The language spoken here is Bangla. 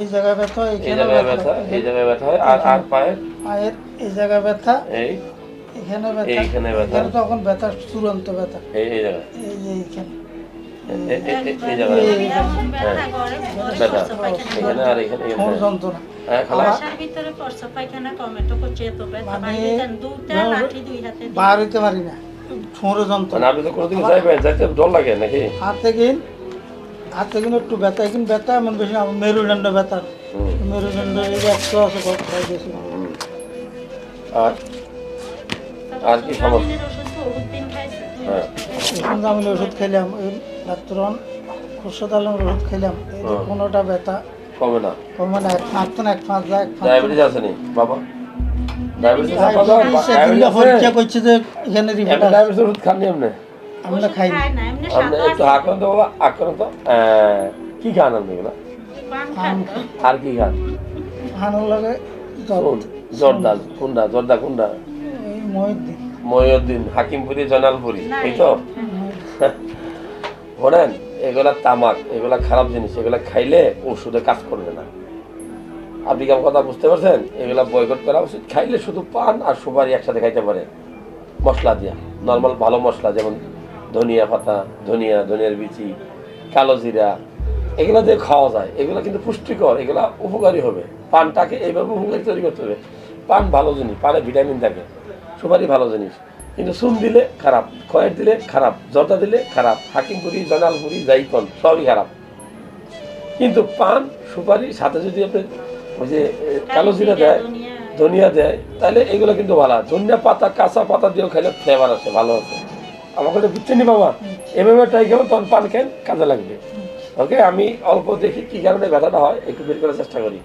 এই জায়গায় ব্যথা এই জায়গায় ব্যথা। এই জায়গায় ব্যথা হয় আর আর পায়ের? পায়ের এই জায়গায় ব্যথা এই? এখানে ব্যথা এইখানে ব্যথা। তখন ব্যথা চূড়ান্ত ব্যথা। এই এই জায়গায়? এই যে এইখানে। হ্যাঁ। মানে। বার হইতে পারি না। মানে যন্ত্রণা। আপনি তো কোনোদিন যাইবেন যাইতে ডর লাগে নাকি? হাতে কিন হাতে কিন একটু ব্যথা কিন্তু ব্যথা এমন বেশি না আমার মেরুদণ্ড ব্যথা। মেরুদণ্ড একশো আছে কত খাই বেশি। আর? আর কি সমস্যা? হ্যাঁ। আমি ওষুধ খেলাম এই ডাক্তার খুরশদ আলমের ওষুধ খেলাম। কোনোটা ব্যথা। কমে না? কমে না এক তো না এক ফাঁক যায়। ডায়াবেটিস আছে নি বাবা? ডায়াবেটিস পরীক্ষা করছে যে এখানে রিপোর্ট ডায়াবেটিস ওষুধ খাননি আপনি আমি না খাই না আপনি একটু হাঁকুন তো বাবা হাঁকুন তো কি খান আপনি এগুলো? পান খান তো। আর কি খান হানুর লাগে কোন জর্দাল কোনটা জর্দা কোনটা মহিউদ্দিন। হাকিমপুরি জনালপুরি না, এই তো? হ্যাঁ। শোনেন এগুলা তামাক এগুলা খারাপ জিনিস এগুলা খাইলে ওষুধে কাজ করবে না। আপনি কি আমার কথা বুঝতে পারছেন? এগুলা বয়কট করা উচিত। খাইলে শুধু পান আর সুপারি একসাথে খাইতে পারে। মশলা দিয়া নর্মাল ভালো মশলা যেমন ধনিয়া পাতা, ধনিয়া, ধনিয়ার বিচি, কালো জিরা, এগুলো দিয়ে খাওয়া যায়। এগুলো কিন্তু পুষ্টিকর, এগুলা উপকারী হবে। পানটাকে এইভাবে উপকারী তৈরি করতে হবে। পান ভালো জিনিস, পানে ভিটামিন থাকে, সুপারি ভালো জিনিস। কিন্তু চুন দিলে খারাপ, খয়ের দিলে খারাপ, জর্দা দিলে খারাপ হাকিমপুরি জনালপুরি জাইকন সবই খারাপ। কিন্তু পান, সুপারি, সাথে যদি আপনি ওই যে কালো জিরা দেয়, ধনিয়া দেয়, তাহলে এগুলো কিন্তু ভালো। ধনিয়া পাতা, কাঁচা পাতা দিয়েও খেলে ফ্লেভার আছে ভালো আছে আমাকে তো বুঝছেন বাবা? এভাবে ট্রাই করবেন তখন পান খেন কাজে লাগবে। ওকে আমি অল্প দেখি কি কারণে ব্যথাটা হয় একটু বের করার চেষ্টা করি।